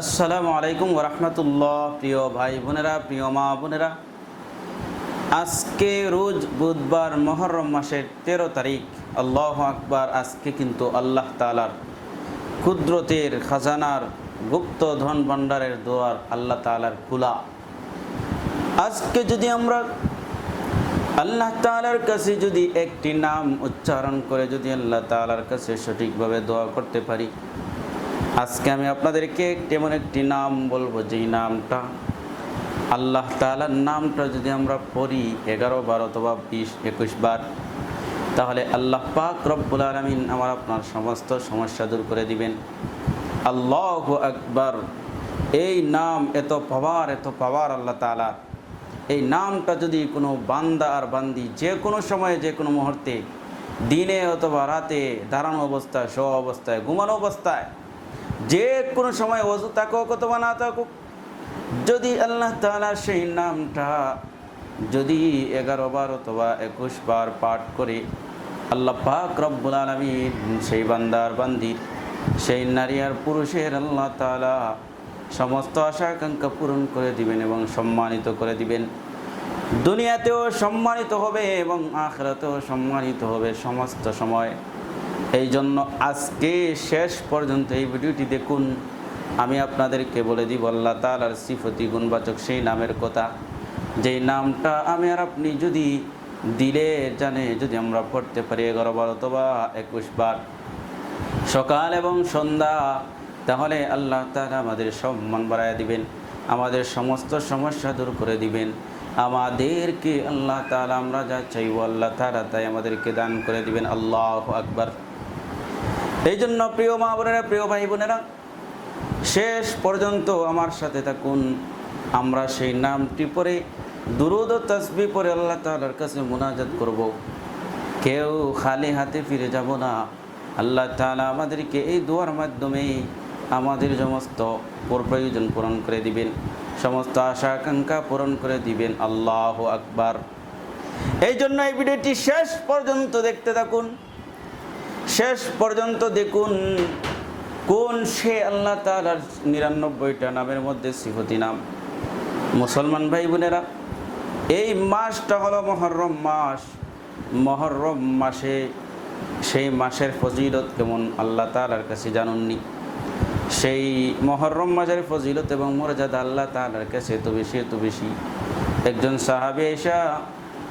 আসসালামু আলাইকুম ওরহমতুল্লাহ প্রিয় ভাই বোনেরা, প্রিয় মা বোনেরা, আজকে রোজ বুধবার মহরম মাসের তেরো তারিখ। আল্লাহ আকবার, আজকে কিন্তু আল্লাহ তালার কুদরতের খাজানার গুপ্ত ধন ভাণ্ডারের দোয়ার আল্লাহ তালার খোলা। আজকে যদি আমরা আল্লাহ তালার কাছে যদি একটি নাম উচ্চারণ করে যদি আল্লাহ তালার কাছে সঠিকভাবে দোয়া করতে পারি আজকে আমি আপনাদেরকে এমন একটি নাম বলব, যেই নামটা আল্লাহ তালার নামটা যদি আমরা পড়ি এগারো বার অথবা বিশ, একুশ বার, তাহলে আল্লাহ পাক রব্বুল আলমিন আমার আপনার সমস্ত সমস্যা দূর করে দিবেন। আল্লাহ আকবার, এই নাম এত পাওয়ার এত পাওয়ার আল্লাহ তালার এই নামটা যদি কোনো বান্দা আর বান্দি যে কোনো সময়ে, যে কোনো মুহূর্তে, দিনে অথবা রাতে দাঁড়ানো অবস্থায় শো অবস্থায়, ঘুমানো অবস্থায় যে কোনো সময় অজু থাকুক অথবা না থাকুক যদি আল্লাহ তালার সেই নামটা যদি এগারো বার অথবা একুশ বার পাঠ করে আল্লাহ পাক রব্বুল আলমিন সেই বান্দার বান্দির সেই নারী আর পুরুষের আল্লাহ তালা সমস্ত আশা আকাঙ্ক্ষা পূরণ করে দিবেন এবং সম্মানিত করে দিবেন। দুনিয়াতেও সম্মানিত হবে এবং আখরাতেও সম্মানিত হবে সমস্ত সময়। এই জন্য আজকে শেষ পর্যন্ত এই ভিডিওটি দেখুন। আমি আপনাদেরকে বলে দিব, আল্লাহ তালার সিফতি গুণবাচক সেই নামের কথা। যেই নামটা আমি আর আপনি যদি দিলে, জানে যদি আমরা পড়তে পারি এগারো বার অথবা একুশ বার। সকাল এবং সন্ধ্যা, তাহলে আল্লাহ তালা আমাদের সম্মান বাড়ায় দিবেন, আমাদের সমস্ত সমস্যা দূর করে দিবেন। আমাদেরকে আল্লাহ তালা আমরা যা চাইব, আল্লাহ তালা তাই আমাদেরকে দান করে দিবেন। আল্লাহ আকবার। এই জন্য প্রিয় মা বোনেরা, প্রিয় ভাই বোনেরা, শেষ পর্যন্ত আমার সাথে থাকুন। আমরা সেই নামটি পরে দুরুদ ও তসবি পরে আল্লাহ তালার কাছে মোনাজাত করব। কেউ খালি হাতে ফিরে যাব না। আল্লাহ তালা আমাদেরকে এই দোয়ার মাধ্যমে আমাদের সমস্ত প্রয়োজন পূরণ করে দিবেন। সমস্ত আশা আকাঙ্ক্ষা পূরণ করে দিবেন। আল্লাহ আকবার। এই জন্য এই ভিডিওটি শেষ পর্যন্ত দেখতে থাকুন। শেষ পর্যন্ত দেখুন কোন সে আল্লাহ তালার নিরানব্বইটা নামের মধ্যে সিফতি নাম। মুসলমান ভাই বোনেরা, এই মাসটা হলো মহরম মাস। মহরম মাসে সেই মাসের ফজিলত কেমন আল্লাহ তালার কাছে জানুননি। সেই মহরম মাসের ফজিলত এবং মর্যাদা আল্লাহ তালার কাছে এত বেশি এত বেশি। একজন সাহাবি এসা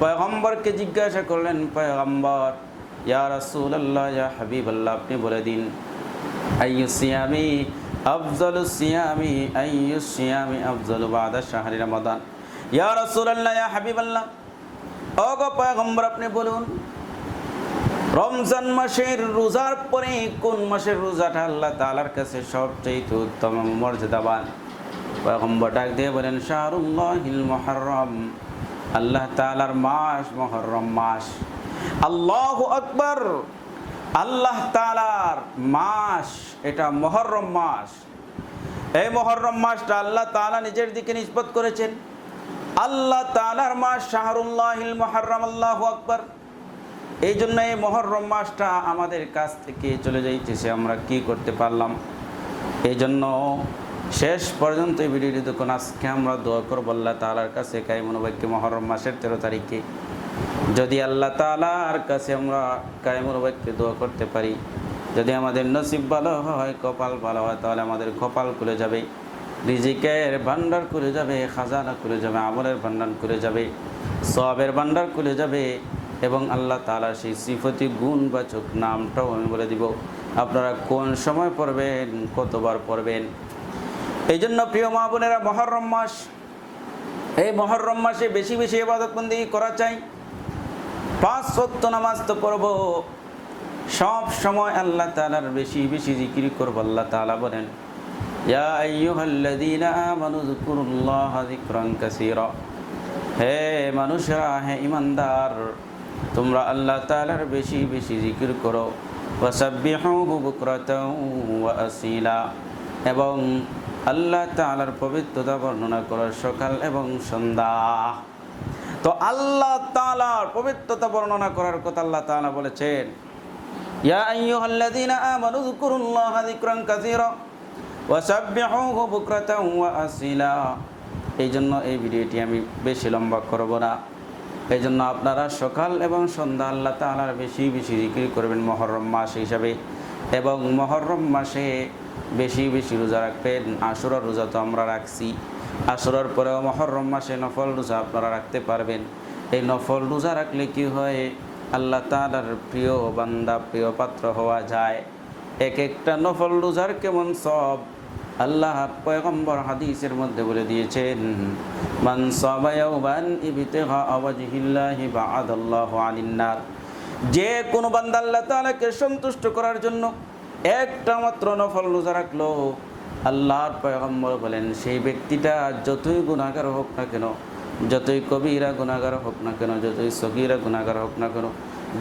পয়গম্বরকে জিজ্ঞাসা করলেন, পয়গম্বর ইয়া রাসূল আল্লাহ ইয়া হাবিব আল্লাহ আপনি বলে দিন, আইয়ু সিয়ামি আফজল সিয়ামি, আইয়ু সিয়ামি আফজল বাদা শাহরি রমাদান। ইয়া রাসূল আল্লাহ ইয়া হাবিব আল্লাহ ও গো পয়গম্বর, আপনি বলুন, রমজান মাসের রোজার পরে কোন মাসের রোজাটা আল্লাহ তালার কাছে সবচেয়ে উত্তম মর্যাদাবান? পয়গম্বর ডাক দিয়ে বলেন, শাহরুল্লাহিল মুহররম, আল্লাহ তালার মাস, মুহররম মাস। আল্লাহ আকবর, আল্লাহ তালার মাস, এটা মহরম মাস। এই মহরম মাসটা আল্লাহ তালা নিজের দিকে নিষ্পত করেছেন। আল্লাহ তালার মাস শাহরুল্লাহিল মহরম, আল্লাহ আকবর। এই জন্য এই মহরম মাসটা আমাদের কাছ থেকে চলে যাইতেছে, আমরা কি করতে পারলাম? এই জন্য শেষ পর্যন্ত এই ভিডিওটি দেখুন। আজকে আমরা দোয়া করব আল্লাহ তালার কাছে কাইমনোবাক্য মহরম মাসের তেরো তারিখে। যদি আল্লাহ তালার কাছে আমরা কায়েমুর বাক্যে দোয়া করতে পারি, যদি আমাদের নসিব ভালো হয়, কপাল ভালো হয়, তাহলে আমাদের কপাল খুলে যাবে, রিজিকের ভান্ডার খুলে যাবে, খাজানা খুলে যাবে, আমলের ভান্ডার খুলে যাবে সবের ভান্ডার খুলে যাবে এবং আল্লাহ তালা সেই সিফতি গুণবাচক নামটাও আমি বলে দিব। আপনারা কোন সময় পড়বেন, কতবার পড়বেন? এই জন্য প্রিয় মা বোনেরা, মহরম মাস, এই মহরম মাসে বেশি বেশি এবাদতবন্দি করা চাই। পাঁচ সত্য নামাজ তো পড়ব। সব সময় আল্লাহ তালার বেশি বেশি জিকির করব, আল্লাহ তালা বলেন হে মানুষরা, হে ইমানদার তোমরা আল্লাহ তাআলার বেশি বেশি জিকির করো। আসীলা। এবং আল্লাহ তাআলার পবিত্রতা বর্ণনা করো সকাল এবং সন্ধ্যা। তো আল্লাহ তালার পবিত্রতা বর্ণনা করার কথা আল্লাহ তালা বলেছেন, ইয়া আইয়ুহাল্লাযীনা আমানু যকুরুল্লাহা যিকরান কাসীরা ওয়া সাব্বিহুহু বুকরাতান ওয়া আসিলা। এই জন্য এই ভিডিওটি আমি বেশি লম্বা করব না। এই জন্য আপনারা সকাল এবং সন্ধ্যা আল্লাহ তালার বেশি বেশি জিকির করবেন মহরম মাস হিসাবে এবং মহরম মাসে বেশি বেশি রোজা রাখবেন। আশুরা রোজা তো আমরা রাখছি। আশুরার পরেও মহরম মাসে নফল রোজা আপনারা রাখতে পারবেন। এই নফল রোজা রাখলে কি হয়? আল্লাহ তালার প্রিয় বান্দা, প্রিয় পাত্র হওয়া যায়। এক একটা নফল রোজার কেমন সব আল্লাহ পয়গম্বর হাদিসের মধ্যে বলে দিয়েছেন, মান সাবা ইয়াওমান ইবতিগা ওয়াজহিল্লাহি বা'দাল্লাহু আনিন নার যে কোনো বান্দা আল্লাহ সন্তুষ্ট করার জন্য একটা মাত্র নফল রোজা রাখল। আল্লাহর পয়গম্বর বলেন, সেই ব্যক্তিটা যতই গুণাগার হোক না কেন, যতই কবিরা গুণাগার হোক না কেন, যতই সগিরা গুণাগার হোক না কেন,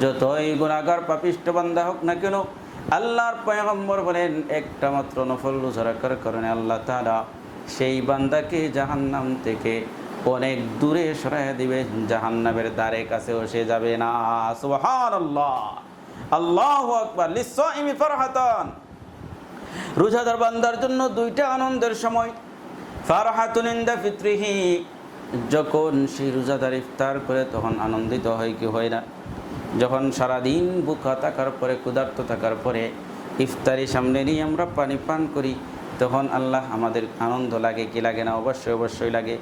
যতই গুণাগার পাপিষ্ট বান্দা হোক না কেন, আল্লাহর পয়গম্বর বলেন, একটা মাত্র নফল রোজা রাখার কারণে আল্লাহ তারা সেই বান্দাকে জাহান্নাম থেকে অনেক দূরে সরাই দিবে জাহান্নামের দ্বারে কাছেও সে যাবে না। সুবহানাল্লাহ। আল্লাহু আকবার। লিসাইমি ফারহাতান। রোজাদার বান্দার জন্য দুইটা আনন্দের সময়। ফারহাতুন ইনদা ফিত্রিহি। যখন সেই রোজাদার ইফতার করে তখন আনন্দিত হয় কি হয় না? যখন সারাদিন বুকা থাকার পরে, ক্ষুধার্ত থাকার পরে ইফতারি সামনে নিয়ে আমরা পানি পান করি, তখন আল্লাহ আমাদের আনন্দ লাগে কি লাগে না? অবশ্যই অবশ্যই লাগে।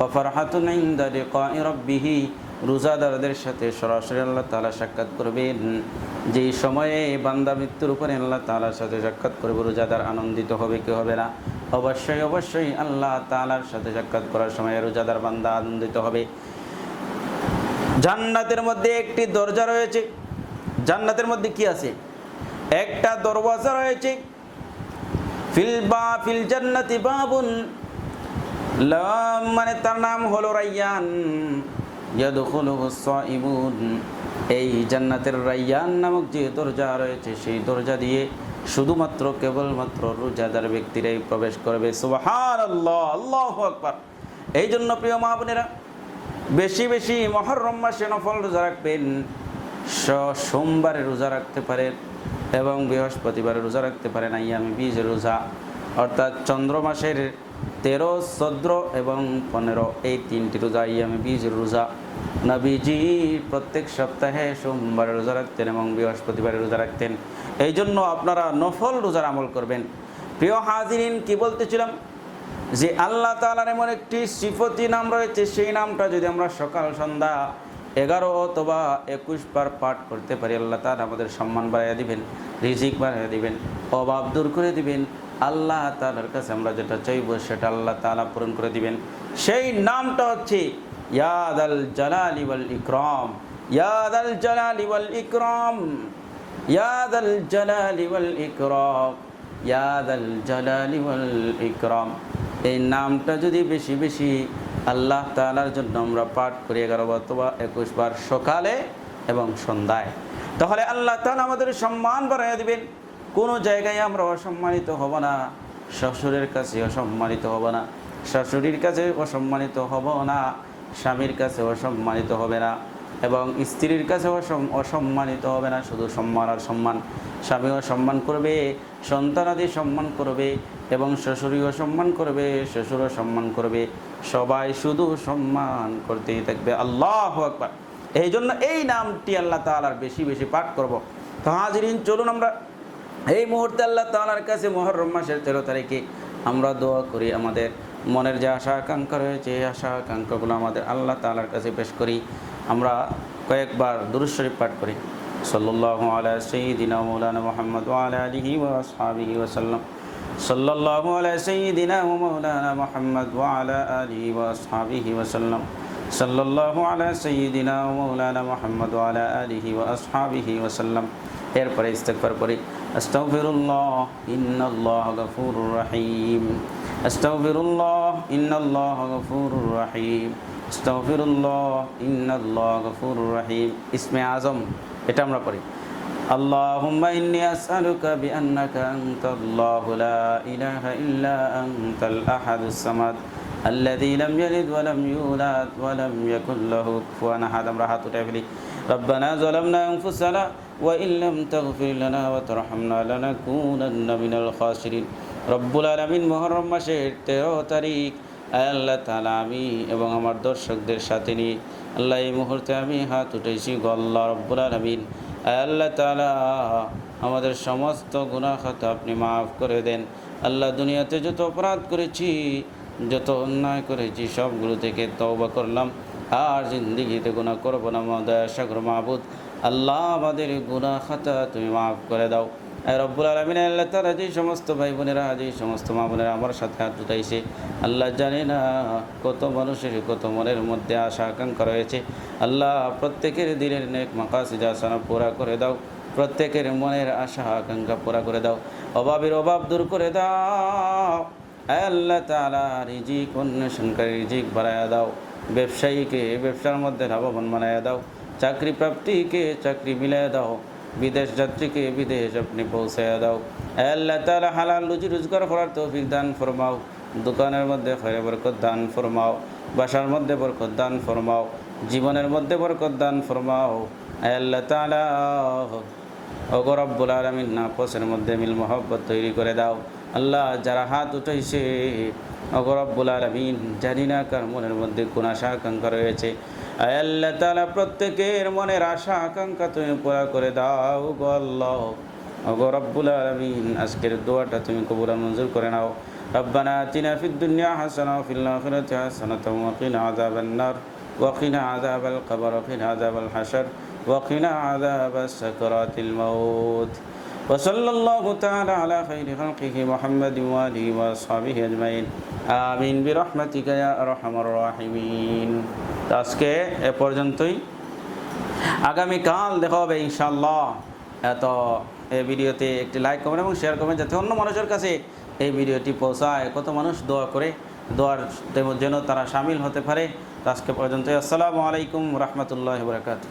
অফারহাতুন ইনদা লিকাই রাব্বিহি। রোজাদারদের সাথে সরাসরি আল্লাহ তালা সাক্ষাৎ করবেন। যেই সময়ে বান্দা মৃত্যুর উপরে আল্লাহ তালার সাথে সাক্ষাৎ করবে, রোজাদার আনন্দিত হবে, কি হবে না? অবশ্যই অবশ্যই আল্লাহ তালার সাথে সাক্ষাৎ করার সময় রোজাদার বান্দা আনন্দিত হবে। জান্নাতের মধ্যে একটি দরজা রয়েছে। জান্নাতের মধ্যে কি আছে? একটা দরওয়াজা রয়েছে। ফিল বা, ফিল জান্নাতি বাবুন। মানে তার নাম হলো রাইয়ান। এই জান্নাতের রাইয়ান নামক যে দরজা রয়েছে, সেই দরজা দিয়ে শুধুমাত্র, কেবলমাত্র রোজাদার ব্যক্তিরাই প্রবেশ করবে। সুবহানাল্লাহ, আল্লাহু আকবার। এই জন্য প্রিয় মা বোনেরা, বেশি বেশি মহরম মাসে নফল রোজা রাখবেন। স- সোমবারে রোজা রাখতে পারেন এবং বৃহস্পতিবারে রোজা রাখতে পারেন। আইয়ামি বীজ রোজা, অর্থাৎ চন্দ্র মাসের তেরো, চোদ্দ এবং পনেরো। এই তিনটি রোজা আইয়ামি বীজ রোজা। নবীজি প্রত্যেক সপ্তাহে সোমবারে রোজা রাখতেন এবং বৃহস্পতিবারে রোজা রাখতেন। এই জন্য আপনারা নফল রোজার আমল করবেন। প্রিয় হাজিরিন, কি বলতেছিলাম? যে আল্লাহ তালার এমন একটি শ্রীপতি নাম রয়েছে, সেই নামটা যদি আমরা সকাল, সন্ধ্যা এগারো অথবা একুশ বার পাঠ করতে পারি, আল্লাহ তালা আমাদের সম্মান বাড়াইয়া দিবেন, রিজিক বাড়াইয়া দিবেন, অভাব দূর করে দিবেন। আল্লাহ তালার কাছে আমরা যেটা চাইব সেটা আল্লাহ তালা পূরণ করে দিবেন। সেই নামটা হচ্ছে ইয়াদ আল জালালি ওয়াল ইকরাম। ইয়াদ আল জালালি ওয়াল ইকরাম। ইয়াদ আল জালালি ওয়াল ইকরাম। ইয়াদ আল জালালি ওয়াল ইকরাম। এই নামটা যদি বেশি বেশি আল্লাহ তালার জন্য আমরা পাঠ করি এগারো অথবা একুশ বার সকালে এবং সন্ধ্যায়, তাহলে আল্লাহ তালা আমাদের সম্মান বাড়াইয়া দিবেন। কোনো জায়গায় আমরা অসম্মানিত হব না, শ্বশুরের কাছে অসম্মানিত হব না, শাশুড়ির কাছে অসম্মানিত হব না, স্বামীর কাছে অসম্মানিত হবে না এবং স্ত্রীর কাছে অসম্মানিত হবে না, শুধু সম্মান আর সম্মান। স্বামীও সম্মান করবে সন্তানাদি সম্মান করবে এবং শ্বশুরীও সম্মান করবে, শ্বশুরও সম্মান করবে। সবাই শুধু সম্মান করতেই থাকবে। আল্লাহ আকবার। এই জন্য এই নামটি আল্লাহ তালার বেশি বেশি পাঠ করব। তো হাজিরিন, চলুন আমরা এই মুহূর্তে আল্লাহ তালার কাছে মহরম মাসের তেরো তারিখে আমরা দোয়া করি, আমাদের মনের যে আশা আকাঙ্ক্ষা রয়েছে, এই আশা আকাঙ্ক্ষাগুলো আমাদের আল্লাহ তালার কাছে পেশ করি। আমরা কয়েকবার দুরুশরীফ পাঠ করি। সাল্লাহ আলা সঈদিনা মৌলানা মোহাম্মদ আলা আলিহি ওয়াসহাবিহি ওয়াসাল্লাম সাল্লাল্লাহু আলা সাইয়্যিদিনা ওয়া মাওলানা মুহাম্মদ আলা আলিহি ওয়া আসহাবিহি ওয়া সাল্লাম। সাল্লাল্লাহু আলা সাইয়্যিদিনা ওয়া মাওলানা মুহাম্মদ আলা আলিহি ওয়া আসহাবিহি ওয়া সাল্লাম এরপরে ইস্তেগফার করি আস্তাগফিরুল্লাহ ইন্নাল্লাহ গফুরুর রহিম আস্তাগফিরুল্লাহ ইন্নাল্লাহ গফুরুর রহিম আস্তাগফিরুল্লাহ ইন্নাল্লাহ গফুরুর রহিম ইসমে আজম এটা আমরা পড়ি اللهم إني أسألك بأنك أنت الله لا إله إلا أنت الأحد الصمد الذي لم يلد ولم يولد ولم يكن له كفوا أحد امرأة تفلي ربنا ظلمنا أنفسنا وإن لم تغفر لنا وترحمنا لنكونن من الخاسرين রব্বুল আলমিন মহরম মাসের তেরো তারিখ আয় আল্লাহ তালা আমি এবং আমার দর্শকদের সাথে নিয়ে আল্লাহ এই মুহূর্তে আমি হাত উঠেছি গল্লা রব্বুল আলমিন আয় আল্লাহ তালা আমাদের সমস্ত গুনাহ খাতা আপনি মাফ করে দেন আল্লাহ দুনিয়াতে যত অপরাধ করেছি যত অন্যায় করেছি সবগুলো থেকে তওবা করলাম আর জিন্দিগিতে গুনাহ করবো না মদয়া সাগর মাহবুদ আল্লাহ আমাদের গুনাহ খাতা তুমি মাফ করে দাও। রব্বুল আলমিন, আল্লাহ তারা যে সমস্ত ভাই বোনেরা যে সমস্ত মা বোনেরা আমার সাথে হাত জুটাইছে, আল্লাহ জানে না কত মানুষের, কত মনের মধ্যে আশা, আকাঙ্ক্ষা রয়েছে। আল্লাহ প্রত্যেকের দিলের নেক মাকাসিদা আসানা পুরা করে দাও। প্রত্যেকের মনের আশা, আকাঙ্ক্ষা পুরা করে দাও। অভাবের অভাব দূর করে দাও। আল্লাহ তালা রিজিক অন্বেষণকারী রিজিক বাড়াইয়া দাও। ব্যবসায়ীকে, ব্যবসার মধ্যে লাভবান বানাইয়া দাও। চাকরি প্রাপ্তিকে চাকরি মিলাইয়া দাও, বিদেশ যাত্রীকে বিদেশ আপনি পৌঁছাইয়া দাও। আল্লাহ তালা হালাল রুজি রোজগার করার তৌফিক দান ফরমাও, দোকানের মধ্যে খয়রে বরকত দান ফরমাও, বাসার মধ্যে বরকত দান ফরমাও, জীবনের মধ্যে বরকত দান ফরমাও। আল্লাহ তালা অগরব্বুল আলমিন নাপসের মধ্যে মিল মহব্বত তৈরি করে দাও। আল্লাহ যারা হাত উঠাইছে অগরব্বুল আলমিন জানি না কার মনের মধ্যে কোন আশা আকাঙ্ক্ষা রয়েছে। আল্লাহ তালা প্রত্যেকের মনের আশা আকাঙ্ক্ষা তুমি পুরা করে দাও গো আল্লাহ অগরব্বুল আলমিন আজকের দোয়াটা তুমি কবুলা মঞ্জুর করে নাও ربنا آتنا في الدنيا حسنة وفي الآخرة حسنة وقنا عذاب النار وقنا عذاب القبر وقنا عذاب الحشر وقنا عذاب سكرات الموت وصلى الله تعالى على خير خلقه محمد وآله وأصحابه أجمعين آمين برحمتك يا أرحم الراحمين তো আজকে এ পর্যন্তই আগামীকাল দেখা হবে ইনশাল্লাহ এত এই ভিডিওতে একটি লাইক করবেন এবং শেয়ার করবেন যাতে অন্য মানুষের কাছে এই ভিডিওটি পৌঁছায় কত মানুষ দোয়া করে দোয়ার যেন তারা সামিল হতে পারে তো আজকে পর্যন্ত আসসালামু আলাইকুম রহমতুল্লাহ বরকাত